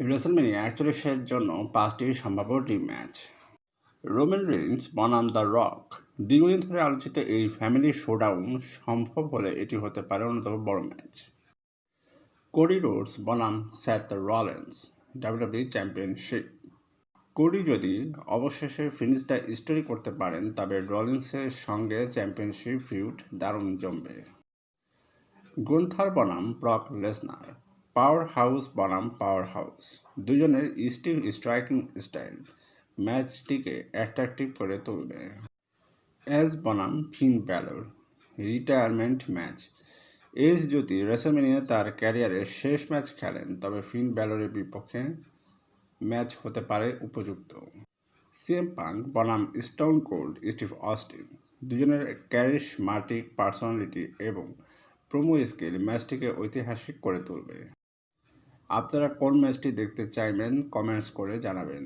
রেসলমেনিয়া একচল্লিশের জন্য পাঁচটি সম্ভাব্য টিম ম্যাচ রোমান রেন্স বনাম দ্য রক দীর্ঘদিন ধরে আলোচিত এই ফ্যামিলি শোডাউন সম্ভব হলে এটি হতে পারে অন্যতম বড় ম্যাচ কোডি রোডস বনাম Seth Rollins WW championship Cody যদি অবশেষে ফিনিশটা স্টোরি করতে পারেন, তবে রলিন্সের সঙ্গে চ্যাম্পিয়নশিপ ফিউড দারুণ জমবে। গুন্থার বনাম ব্রক লেসনার পাওয়ার হাউস বনাম পাওয়ার হাউস দুজনের স্টিভ স্ট্রাইকিং স্টাইল। ম্যাচটিকে অ্যাট্রাকটিভ করে তুলবে। এস বনাম ফিন ব্যালোর। Retirement match. এস যদি রেসলমেনিয়া তার ক্যারিয়ারের শেষ ম্যাচ খেলেন, তবে ফিন ব্যালোরের বিপক্ষে ম্যাচ হতে পারে উপযুক্ত। সিএম পাঙ্ক বনাম স্টোন কোল্ড, স্টিভ অস্টিন। দুজনের ক্যারিশমাটিক পার্সোনালিটি এবং প্রোমো স্কিল ম্যাচটিকে ঐতিহাসিক করে তুলবে। আপনারা কোন ম্যাচটি দেখতে চাইবেন কমেন্টস করে জানাবেন।